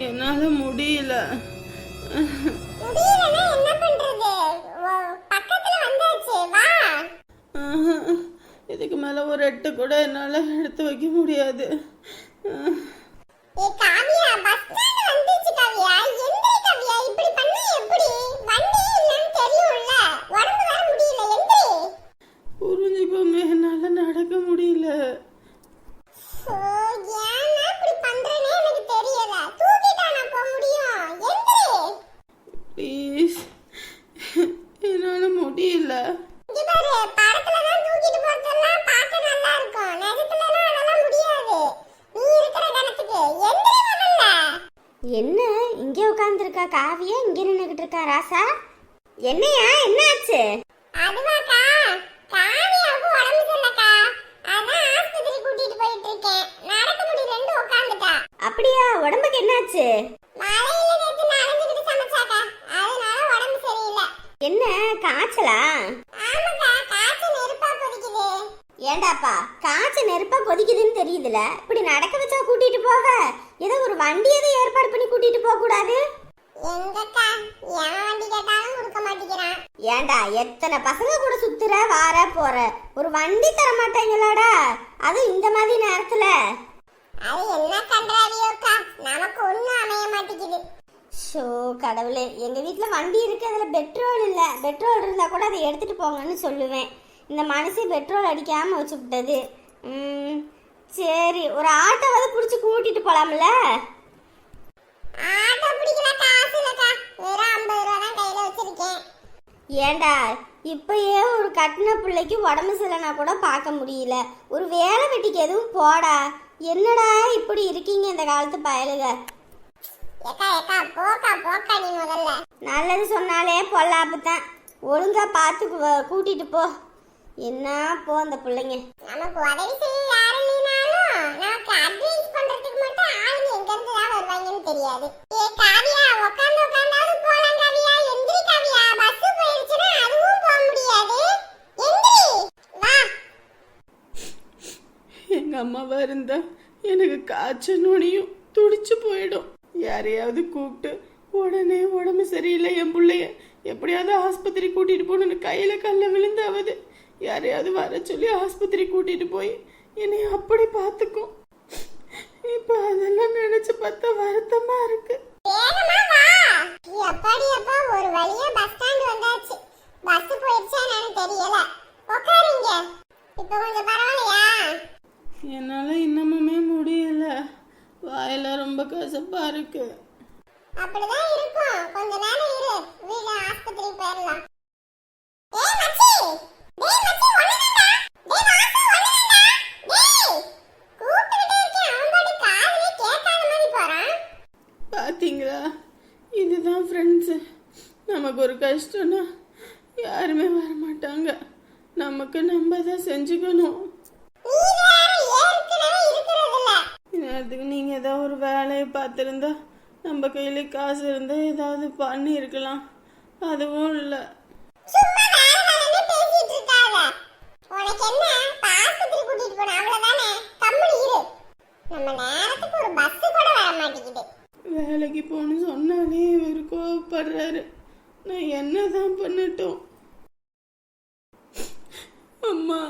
என்னால முடியல. இதுக்கு மேல ஒரு எட்டு கூட என்னால எடுத்து வைக்க முடியாது. இப்படி பண்ணா எப்படி? வண்டி இல்லன்னு தெரியும்ல. உடம்பு வேற முடியல எந்திரி புரிஞ்சுக்கோங்க என்னால நடக்க முடியல ஓ, ஏன்னா இப்படி பண்றேனே எனக்கு தெரியல தூக்கிட்டா நான் போக முடியும் எந்திரி ப்ளீஸ் என்னால முடியல இங்க பாரு படத்துல தான் தூக்கிட்டு போறதெல்லாம் பார்க்க நல்லா இருக்கும் நிஜத்துலலாம் அதெல்லாம் முடியாது நீ இருக்கிற கணத்துக்கு எந்திரி முதல்ல என்ன இங்கே உட்காந்துருக்கா காவியா இங்கே நின்றுக்கிட்டு இருக்கா ராசா? என்னையா என்ன ஆச்சு அதுவாக்கா காவியாவுக்கு உடம்பு சரியில்லக்கா. அதான் ஆஸ்பத்திரி கூட்டிட்டு போயிட்டு இருக்கேன். நடக்க முடியலன்னு உட்காந்துட்டா அப்படியா உடம்புக்கு என்னாச்சு? மழையில நேத்து நனைஞ்சுக்கிட்டு சமைச்சாக்கா. அதனால உடம்பு சரியில்லை. என்ன காய்ச்சலா? ஆமாக்கா காய்ச்சல் நெருப்பா கொதிக்குது. ஏண்டாப்பா காய்ச்சல் நெருப்பா கொதிக்குதுன்னு தெரியுதுல. இப்படி நடக்க வச்சா கூட்டிட்டு போக? ஏதோ ஒரு வண்டி எதுவும் ஏற்பாடு பண்ணி கூட்டிட்டு போக கூடாது எங்கக்கா? எவன் வண்டி கேட்டாலும் கொடுக்க மாட்டேங்கிறான். ஏண்டா எத்தனை பசங்க கூட சுத்துற வார போற? ஒரு வண்டி தர மாட்டேங்களாடா அதுவும் இந்த மாதிரி நேரத்துல. அது என்ன கண்டாவியோக்கா நமக்கு ஒண்ணும் அமைய மாட்டேங்குது. ஷோ கடவுளே. எங்க வீட்ல வண்டி இருக்கு அதுல பெட்ரோல் இல்ல. பெட்ரோல் இருந்தா கூட அதை எடுத்துட்டு போங்கன்னு சொல்லுவேன். இந்த மனசு பெட்ரோல் அடிக்காம வச்சுவிட்டது ம், சரி. ஒரு ஆட்டோவாவது பிடிச்சி கூட்டிட்டு போலாம்ல? ஏண்டா இப்பயே ஒரு கட்டின பிள்ளைக்கு உடம்பு சரியில்லைனா கூட பார்க்க முடியல. ஒரு வேலை வெட்டிக்கு எதுவும் போடா. என்னடா இப்படி இருக்கீங்க இந்த காலத்து பயலுக? நல்லது சொன்னாலே பொல்லாப்பு தான் ஒழுங்கா பார்த்து கூட்டிட்டு போ. என்ன போ அந்த பிள்ளைங்க? நமக்கு உதவி செய்ய யாரும் தெரியாது. ஏ காவியா உட்கார்ந்து உட்கார்ந்தாவது போலாம் காவியா. எந்திரி காவியா. பஸ் அதுவும் போக முடியாது. எந்திரி வா. எங்க அம்மாவா இருந்தா எனக்கு காய்ச்சல் நுனியும் துடிச்சு போயிடும். யாரையாவது கூப்பிட்டு உடனே உடம்பு சரியில்லை என் பிள்ளைய எப்படியாவது ஆஸ்பத்திரி கூட்டிட்டு போகணும்னு கையில கல்ல விழுந்தாவது. யாரையாவது வர சொல்லி ஆஸ்பத்திரி கூட்டிட்டு போய் என்னை அப்படி பார்த்துக்கும். இப்ப அதெல்லாம் நினைச்சு பார்த்தா வருத்தமா இருக்கு. எப்பாடி அப்பா ஒரு வழியா பஸ் ஸ்டாண்ட் வந்தாச்சு. பஸ் போயிருச்சா என்னன்னு தெரியல. உட்காருங்க. இப்போ கொஞ்சம் பரவாயில்லையா? என்னால இன்னமுமே முடியல. வாயில ரொம்ப கசப்பா இருக்கு. அப்படிதான் இருக்கும். கொஞ்ச நேரம் இரு. வீட்ல ஆஸ்பத்திரி போயிடலாம். டேய் மச்சி ஒண்ணுதான்டா டேய் வாசு ஒண்ணுதான்டா டேய் கூப்பிட்டுக்கிட்டே இருக்கேன் அவன் பாட்டு காதுலயே கேட்காத மாதிரி போறான் பாத்தீங்களா இதுதான் ஃப்ரெண்ட்ஸு நமக்கு ஒரு கஷ்டம்னா யாருமே வர மாட்டாங்க நமக்கு நம்ம தான் செஞ்சுக்கணும். அதுக்கு நீங்கள் ஏதாவது ஒரு வேலையை பார்த்துருந்தா நம்ம கையில் காசு இருந்தால் ஏதாவது பண்ணியிருக்கலாம். அதுவும் இல்லை. நம்ம நேரத்துக்கு ஒரு பஸ் கூட வர மாட்டேங்குது. வேலைக்கு போகணும்னு சொன்னாலே இவர் கோவப்படுறாரு. நான் என்ன தான் பண்ணட்டும்? அம்மா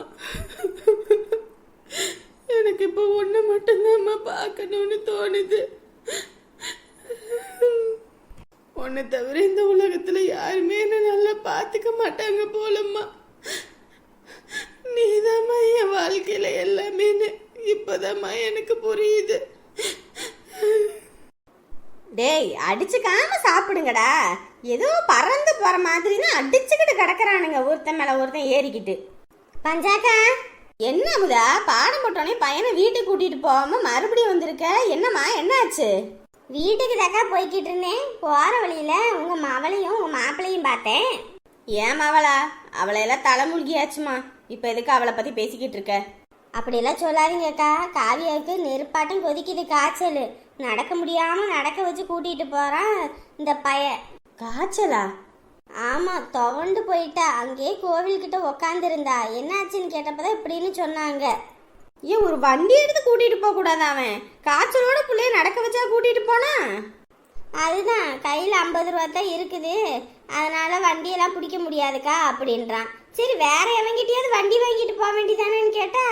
எனக்கு இப்போ ஒன்று மட்டும்தாம்மா பார்க்கணும்னு தோணுது. உன்னை தவிர இந்த உலகத்தில் யாருமே என்ன நல்லா பார்த்துக்க மாட்டாங்க போலம்மா. நீதாம்மா என் வாழ்க்கையில் எல்லாமேன்னு இப்போதாம்மா எனக்கு புரியுது. டேய் அடிச்சுக்காம சாப்பிடுங்கடா. ஏதோ பறந்து போற மாதிரி தான் அடிச்சுக்கிட்டு கிடக்குறானுங்க ஒருத்தன் மேல ஒருத்தன் ஏறிக்கிட்டு. பஞ்சாக்கா என்ன அமுதா? பாடம் போட்டோன்னே பையனை வீட்டுக்கு கூட்டிட்டு போகாம மறுபடியும் வந்திருக்க? என்னம்மா என்னாச்சு? வீட்டுக்கு தாக்கா போய்கிட்டு இருந்தேன். போற வழியில உங்க மவளையும் உங்க மாப்பிளையும் பார்த்தேன். ஏன் மவளா? அவளையெல்லாம் தலைமுழுகியாச்சுமா. இப்ப எதுக்கு அவளை பத்தி பேசிக்கிட்டு இருக்க? அப்படியெல்லாம் சொல்லாதீங்கக்கா. காவியாவுக்கு நெருப்பாட்டம் கொதிக்குது காய்ச்சல். நடக்க முடியாம நடக்க வச்சு கூட்டிட்டு போறான் இந்த பைய. காய்ச்சலா? ஆமா துவண்டு போயிட்டா. அங்கேயே கோவில்கிட்ட உக்காந்துருந்தா. என்னாச்சுன்னு கேட்டப்பதான் இப்படின்னு சொன்னாங்க. ஏன் ஒரு வண்டி எடுத்து கூட்டிட்டு போக கூடாது அவன்? காய்ச்சலோட புள்ளைய நடக்க வச்சா கூட்டிட்டு போனா? அதுதான் கையில் ஐம்பது ரூபா தான் இருக்குது. அதனால வண்டியெல்லாம் பிடிக்க முடியாதுக்கா அப்படின்றான். சரி வேற எவங்கிட்டயாவது வண்டி வாங்கிட்டு போக வேண்டியதானேன்னு கேட்டா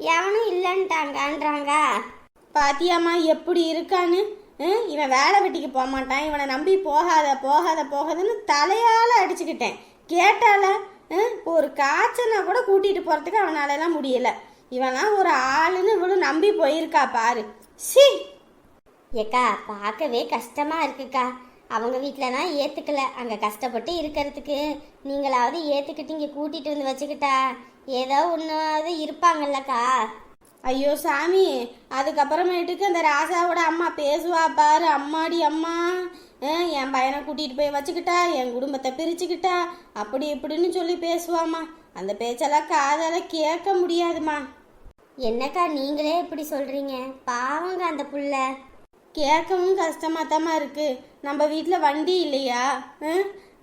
எவனும் இல்லைன்ட்டாங்கன்றாங்க பாத்தியாம்மா எப்படி இருக்கான்னு? இவன் வேலை வெட்டிக்கு போக மாட்டான். இவனை நம்பி போகாத போகாத போகாதன்னு தலையால அடிச்சுக்கிட்டேன். கேட்டால ஒரு காய்ச்சனா கூட கூட்டிட்டு போறதுக்கு அவனால எல்லாம் முடியல. இவன்லாம் ஒரு ஆளுன்னு இவ்வளவு நம்பி போயிருக்கா பாரு. சி! ஏக்கா பார்க்கவே கஷ்டமா இருக்குக்கா. அவங்க வீட்டில் தான் ஏற்றுக்கல அங்கே கஷ்டப்பட்டு இருக்கிறதுக்கு நீங்களாவது ஏற்றுக்கிட்டு இங்கே கூட்டிகிட்டு வந்து வச்சுக்கிட்டா ஏதோ ஒன்றாவது இருப்பாங்கல்லக்கா. ஐயோ சாமி அதுக்கப்புறமேட்டுக்கு அந்த ராசாவோட அம்மா பேசுவா பாரு அம்மாடி அம்மா. என் பையனை கூட்டிகிட்டு போய் வச்சுக்கிட்டா என் குடும்பத்தை பிரிச்சுக்கிட்டா அப்படி இப்படின்னு சொல்லி பேசுவாம்மா. அந்த பேச்செல்லாம் காதால கேட்க முடியாதுமா என்னக்கா நீங்களே இப்படி சொல்றீங்க? பாவங்க அந்த புள்ள. கேட்கவும் கஷ்டமாத்தாம்மா இருக்கு. நம்ம வீட்டில் வண்டி இல்லையா?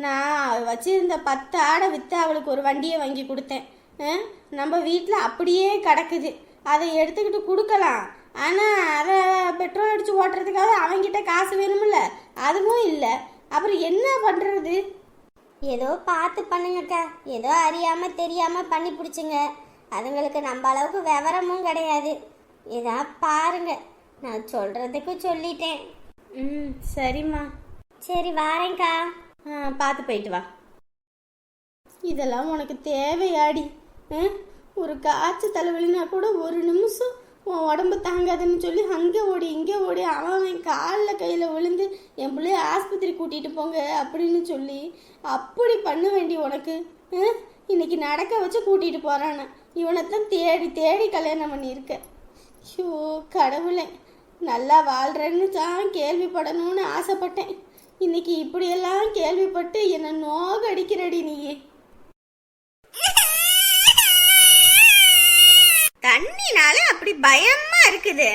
நான் வச்சிருந்த பத்து ஆடை விற்று அவளுக்கு ஒரு வண்டியை வாங்கி கொடுத்தேன்? நம்ம வீட்டில் அப்படியே கிடக்குது. அதை எடுத்துக்கிட்டு கொடுக்கலாம். ஆனால் அதை பெட்ரோல் அடித்து ஓட்டுறதுக்காக அவங்கிட்ட காசு வேணும்ல? அதுவும் இல்லை. அப்புறம் என்ன பண்ணுறது ஏதோ பார்த்து பண்ணுங்கக்கா. ஏதோ அறியாம தெரியாம பண்ணி பிடிச்சுங்க. அதுங்களுக்கு நம்ம அளவுக்கு விவரமும் கிடையாது. ஏதா பாருங்க. நான் சொல்றதுக்கு சொல்லிட்டேன். ம் சரிம்மா. சரி வாரேங்க்கா ஆ பார்த்து போயிட்டு வா. இதெல்லாம் உனக்கு தேவையாடி? ஒரு காய்ச்ச தலைவலினா கூட ஒரு நிமிஷம் உன் உடம்பு தாங்காதுன்னு சொல்லி அங்கே ஓடி இங்கே ஓடி. அவன் காலில் கையில் விழுந்து என் பிள்ளைய ஆஸ்பத்திரி கூட்டிகிட்டு போங்க அப்படின்னு சொல்லி அப்படி பண்ண வேண்டி உனக்கு இன்னைக்கு நடக்க வச்சு கூட்டிகிட்டு போகிறான இவனைத்தான் தேடி தேடி கல்யாணம் பண்ணியிருக்க. ஷோ கடவுளே. நல்லா வாழ்கிறேன்னு தான் கேள்விப்படணும்னு ஆசைப்பட்டேன். இன்னைக்கு இப்படியெல்லாம் கேள்விப்பட்டு என்னை நோகடிக்கிறடி நீயே. தண்ணினால அப்படி பயமா இருக்குது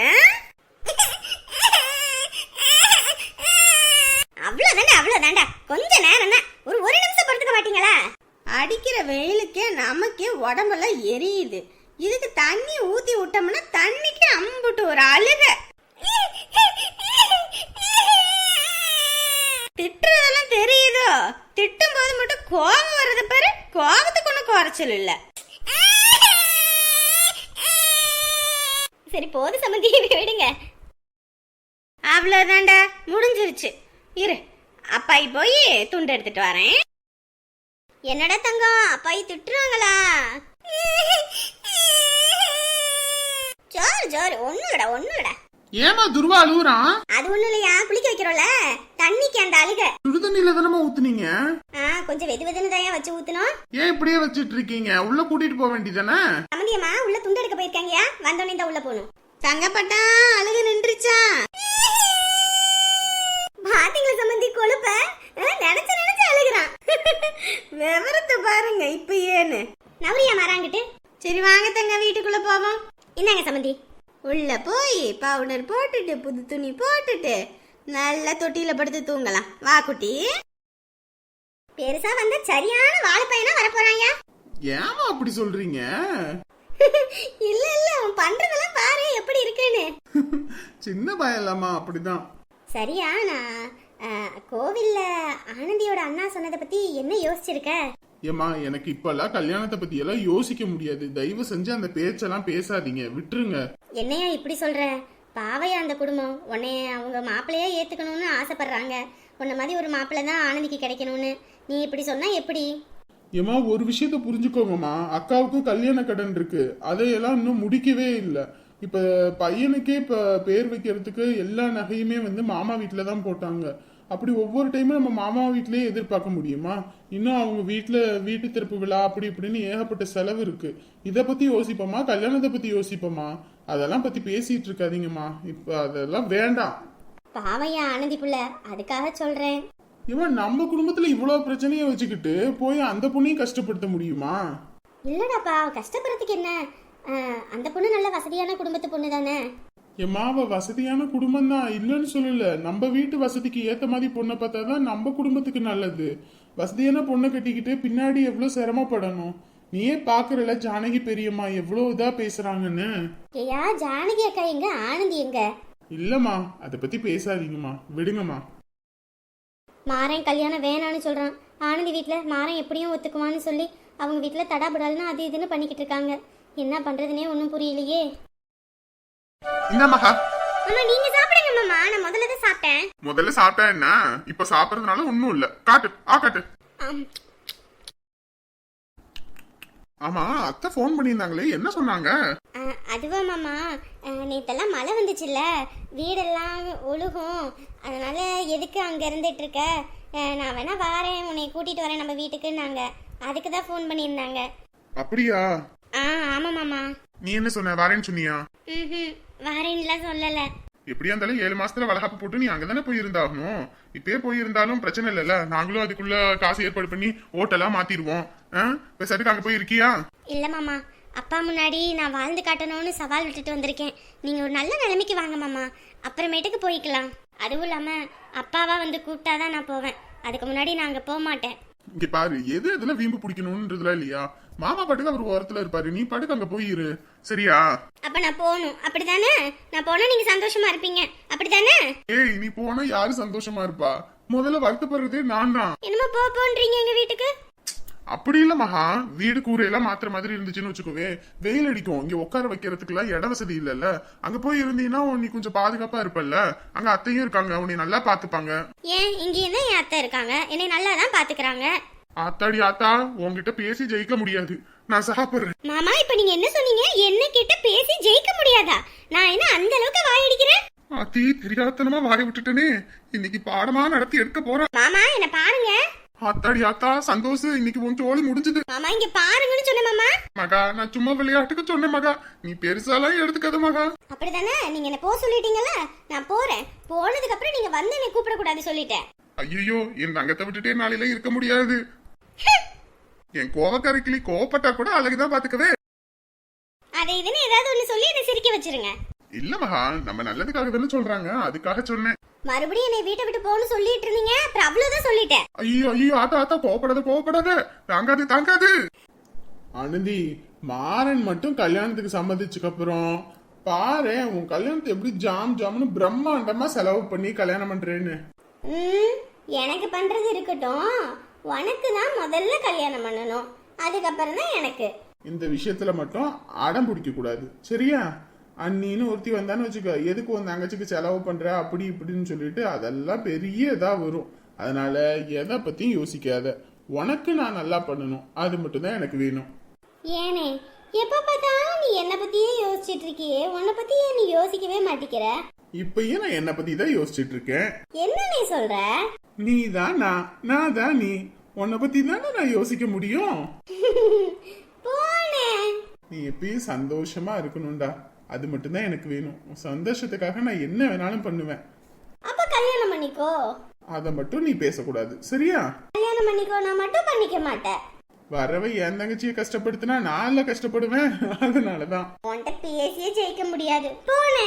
அவ்வளவுதாண்டா அவ்வளவுதாண்டா கொஞ்ச நேரம் தான் ஒரு ஒரு நிமிஷம் படுத்துக்க மாட்டீங்களா? அடிக்கிற வெயிலுக்கே நமக்கே உடம்பெல்லாம் எரியுது. இதுக்கு தண்ணி ஊத்தி விட்டோம்னா தண்ணி அம்புட்டு ஒரு அழுக திட்டுறதெல்லாம் தெரியுதோ திட்டும் போது மட்டும் கோபம் வர்றது பாரு கோபத்துக்கு ஒன்றும் குறைச்சல் இல்ல சரி போது சம்மந்தி விடுங்க அவ்வளோதான்டா முடிஞ்சிருச்சு. இரு. அப்பாய் போய் துண்டு எடுத்துட்டு வரேன். என்னடா தங்கம்? அப்பாய் திட்டுறாங்களா? ஜோர் ஜோர். ஒண்ணுடா ஒண்ணுடா. ஏமா துருவா அழுகுறான் அது ஒண்ணும் இல்லையா? குளிக்க வைக்கிறோம்ல. தண்ணிக்கு அந்த அழுக. சுடு தண்ணியில தானமா ஊத்துனீங்க? ஆ கொஞ்சம் வெது வெதுன்னு தான் வச்சு ஊத்தணும் ஏன் இப்படியே வச்சிட்டு இருக்கீங்க? உள்ள கூட்டிட்டு போக வேண்டியதானே சம்மந்தியம்மா உள்ள துண்டு எடுக்க போயிருக்காங்கயா? வந்தோடனே தான் உள்ள போகணும். தங்கப்பட்டா அழுக நின்றுச்சா பாத்தீங்களா சம்மந்தி கொழுப்ப நினைச்சு நினைச்சு அழுகுறான் விவரத்தை பாருங்க இப்ப ஏன்னு நவரியா மாறாங்கிட்டு சரி வாங்க தங்க வீட்டுக்குள்ள போவோம். இந்தாங்க சம்மந்தி உள்ள போய் பவுடர் போட்டுட்டு புது துணி போட்டுட்டு நல்ல தொட்டியில படுத்து தூங்கலாம். வா குட்டி. பெருசா வந்த சரியான வாழைப்பையனா வரப்போறாங்க ஏமா அப்படி சொல்றீங்க? இல்ல இல்ல அவன் பண்றதெல்லாம் பாரு எப்படி இருக்குன்னு. சின்ன பயம் இல்லாமா அப்படிதான். சரியா நான் கோவில்ல ஆனந்தியோட அண்ணா சொன்னதை பத்தி என்ன யோசிச்சிருக்க? ஏமா எனக்கு இப்பெல்லாம் கல்யாணத்தை பத்தி எல்லாம் யோசிக்க முடியாது. தயவு செஞ்சு அந்த பேச்செல்லாம் பேசாதீங்க. விட்டுருங்க. என்னையா இப்படி சொல்ற? பாவையா அந்த குடும்பம். உன்னைய அவங்க மாப்பிள்ளையா ஏத்துக்கணும்னு ஆசைப்படுறாங்க. உன்ன மாதிரி ஒரு மாப்பிள்ளை தான் ஆனந்திக்கு கிடைக்கணும்னு. நீ இப்படி சொன்னா எப்படி? ஏமா ஒரு விஷயத்த புரிஞ்சுக்கோங்கம்மா. அக்காவுக்கும் கல்யாண கடன் இருக்கு. அதையெல்லாம் இன்னும் முடிக்கவே இல்லை. இப்ப பையனுக்கே இப்ப பேர் வைக்கிறதுக்கு எல்லா நகையுமே வந்து மாமா வீட்டுல தான் போட்டாங்க. அப்படி ஒவ்வொரு டைமும் நம்ம மாமா வீட்லயே எதிர்பார்க்க முடியுமா? இன்னும் அவங்க வீட்டுல வீட்டு திறப்பு விழா அப்படி இப்படின்னு ஏகப்பட்ட செலவு இருக்கு. இத பத்தி யோசிப்போமா? கல்யாணத்தை பத்தி யோசிப்போமா? அதெல்லாம் பத்தி பேசிட்டு இருக்காதீங்கம்மா. இப்ப அதெல்லாம் வேண்டாம். பாவையா ஆனந்தி புள்ள அதுக்காக சொல்றேன். இவன் நம்ம குடும்பத்துல இவ்வளவு பிரச்சனையை வச்சுக்கிட்டு போய் அந்த பொண்ணையும் கஷ்டப்படுத்த முடியுமா? இல்லடாப்பா கஷ்டப்படுறதுக்கு என்ன? அந்த பொண்ணு நல்ல வசதியான குடும்பத்து பொண்ணு தானே? எம்மா அவ வசதியான குடும்பம் தான். இல்லைன்னு சொல்லல. நம்ம வீட்டு வசதிக்கு ஏத்த மாதிரி பொண்ணை பார்த்தா தான் நம்ம குடும்பத்துக்கு நல்லது. வசதியான பொண்ணை கட்டிக்கிட்டு பின்னாடி எவ்வளவு சிரமப்படணும்? நீயே பாக்குறல ஜானகி பெரியம்மா எவ்வளவு இதா பேசுறாங்கன்னு. ஏயா ஜானகி அக்கா எங்க? ஆனந்தி எங்க? இல்லம்மா. அதை பத்தி பேசாதீங்கம்மா. விடுங்கம்மா. மாறன் கல்யாணம் வேணான்னு சொல்றான். ஆனந்தி வீட்ல மாறன் எப்படியும் ஒத்துக்குவான்னு சொல்லி அவங்க வீட்ல தடாபடால்னு அது இதுன்னு பண்ணிக்கிட்டு இருக்காங்க. என்ன பண்றதுனே ஒன்றும் புரியலையே. இந்த மகா? மாமா நீங்க சாப்பிடுங்க மாமா நான் முதல்ல தான் சாப்பிட்டேன். முதல்ல சாப்பிட்டா என்ன? இப்ப சாப்பிடறதுனால ஒண்ணும் இல்ல. காட்டு. ஆ காட்டு. ஆம். ஆமா அத்தை ஃபோன் பண்ணியிருந்தாங்களே. என்ன சொன்னாங்க? ஆ, அதுவா மாமா. ஆ, நேத்தெல்லாம் மழை வந்துச்சுல்ல. வீடெல்லாம் ஒழுகும். அதனால எதுக்கு அங்க இருந்துட்டு இருக்க? ஆ, நான் வேணா வாரேன். உன்னை கூட்டிட்டு வரேன் நம்ம வீட்டுக்குன்னாங்க. அதுக்கு தான் ஃபோன் பண்ணியிருந்தாங்க. அப்படியா? ஆமா மாமா. நீ என்ன சொன்ன? வரேன்னு சொன்னியா? ம் வாரேன்லாம் சொல்லல. எப்படியா இருந்தாலும் ஏழு மாசத்துல வளகாப்பு போட்டு நீ அங்கதானே போயிருந்தாகணும். இப்பயே போயிருந்தாலும் பிரச்சனை இல்லைல்ல? நாங்களும் அதுக்குள்ள காசு ஏற்பாடு பண்ணி ஓட்டெல்லாம் மாத்திடுவோம். பெசாட்டுக்கு அங்க போய் இருக்கியா இல்ல மாமா. அப்பா முன்னாடி நான் வாழ்ந்து காட்டணும்னு சவால் விட்டுட்டு வந்திருக்கேன். நீங்க ஒரு நல்ல நிலைமைக்கு வாங்க மாமா. அப்புறமேட்டுக்கு போய்க்கலாம். அதுவும் இல்லாம அப்பாவா வந்து கூப்பிட்டாதான் நான் போவேன். அதுக்கு முன்னாடி நான் அங்க போக மாட்டேன். இங்க பாரு எது எதுல வீம்பு பிடிக்கணும்ன்றதுல இல்லையா? மாமா பாட்டுக்கு அவர் ஓரத்துல இருப்பாரு. நீ பாட்டுக்கு அங்க போயிரு சரியா? அப்ப நான் போகணும். அப்படிதானே நான் போனா நீங்க சந்தோஷமா இருப்பீங்க. அப்படிதானே ஏய் நீ போனா யாரு சந்தோஷமா இருப்பா? முதல்ல வருத்தப்படுறதே நான் தான். என்னமோ போ போன்றீங்க எங்க வீட்டுக்கு. அப்படி இல்ல மகா. வீடு கூரையெல்லாம் மாத்துற மாதிரி இருந்துச்சுன்னு வச்சுக்கோவே. வெயில் அடிக்கும். இங்க உட்கார வைக்கிறதுக்குலாம் இட வசதி இல்லல்ல. அங்க போய் இருந்தீங்கன்னா நீ கொஞ்சம் பாதுகாப்பா இருப்பல்ல. அங்க அத்தையும் இருக்காங்க. உன்னை நல்லா பாத்துப்பாங்க. ஏன்? இங்கேயும் தான் என் அத்தை இருக்காங்க? என்னை நல்லா தான் பாத்துக்கிறாங்க. ஆத்தாடி ஆத்தா உன்கிட்ட பேசி ஜெயிக்க முடியாது. நான் சாப்பிடுறேன் மாமா இப்ப நீங்க என்ன சொன்னீங்க? என்ன கிட்ட பேசி ஜெயிக்க முடியாதா? நான் என்ன அந்த அளவுக்கு வாயடிக்கிறேன் ஆத்தி தெரியாதனமா வாய விட்டுட்டனே. இன்னைக்கு பாடமா நடத்தி எடுக்க போறேன். மாமா என்ன பாருங்க. ஆத்தாடி ஆத்தா சந்தோஷ் இன்னைக்கு உன் ஜோலி முடிஞ்சது. மாமா இங்க பாருங்கன்னு சொன்னேன் மாமா. மகா நான் சும்மா விளையாட்டுக்கு சொன்னேன் மகா. நீ பெருசாலாம் எடுத்துக்காத மகா. அப்படிதானே? நீங்க என்ன போக சொல்லிட்டீங்கல்ல? நான் போறேன். போனதுக்கு அப்புறம் நீங்க வந்து என்னை கூப்பிடக்கூடாது சொல்லிட்டேன். ஐயோ என் தங்கத்தை விட்டுட்டே நாளையில இருக்க முடியாது. என் கோவக்காரக்கிளி கோவப்பட்டா கூட அழகுதான் பாத்துக்கவே. அதை இதுன்னு ஏதாவது ஒண்ணு சொல்லி என்னை சிரிக்க வச்சிருங்க. இல்ல மகா. நம்ம நல்லதுக்காக தானே சொல்றாங்க. அதுக்காக சொன்னேன். மறுபடியும் என்னை வீட்டை விட்டு போகணும்னு சொல்லிட்டு இருந்தீங்க? அப்புறம் அவ்வளவுதான் சொல்லிட்டேன். ஐயோ ஐயோ ஆத்தா ஆத்தா கோவப்படாத கோவப்படாத. தாங்காது தாங்காது. ஆனந்தி மாறன் மட்டும் கல்யாணத்துக்கு சம்மதிச்சுக்கு அப்புறம் பாரு உன் கல்யாணத்தை எப்படி ஜாம் ஜாம்னு பிரம்மாண்டமா செலவு பண்ணி கல்யாணம் பண்றேன்னு. எனக்கு பண்றது இருக்கட்டும். உனக்கு தான் முதல்ல கல்யாணம் பண்ணணும். அதுக்கப்புறம் தான் எனக்கு. இந்த விஷயத்துல மட்டும் அடம் பிடிக்க கூடாது. சரியா? அண்ணின்னு ஒருத்தி வந்தான்னு வச்சுக்கோ எதுக்கு உன் தங்கச்சிக்கு செலவு பண்ற? அப்படி இப்படின்னு சொல்லிட்டு அதெல்லாம் பெரிய இதா வரும். அதனால எதை பத்தியும் யோசிக்காத. உனக்கு நான் நல்லா பண்ணணும். அது மட்டும் தான் எனக்கு வேணும். ஏனே எப்ப பார்த்தாலும் நீ என்னை பத்தியே யோசிச்சிட்டு இருக்கியே. உன்னை பத்தி ஏன் நீ யோசிக்கவே மாட்டிக்கிற இப்பயும் நான் என்னை பத்தி தான் யோசிச்சுட்டு இருக்கேன். என்ன நீ சொல்ற? நீ தான் நான். நான் தான் நீ. உன்னை பத்தி தானே நான் யோசிக்க முடியும்? போனே நீ எப்பயும் சந்தோஷமா இருக்கணும்டா. அது மட்டும்தான் எனக்கு வேணும். சந்தோஷத்துக்காக நான் என்ன வேணாலும் பண்ணுவேன். அப்ப கல்யாணம் பண்ணிக்கோ. அதை மட்டும் நீ பேசக்கூடாது. சரியா? கல்யாணம் பண்ணிக்கோ நான் மட்டும் பண்ணிக்க மாட்டேன். வரவை என் தங்கச்சியை கஷ்டப்படுத்தினா நான்ல கஷ்டப்படுவேன். அதனாலதான். உன்கிட்ட பேசியே ஜெயிக்க முடியாது. போனே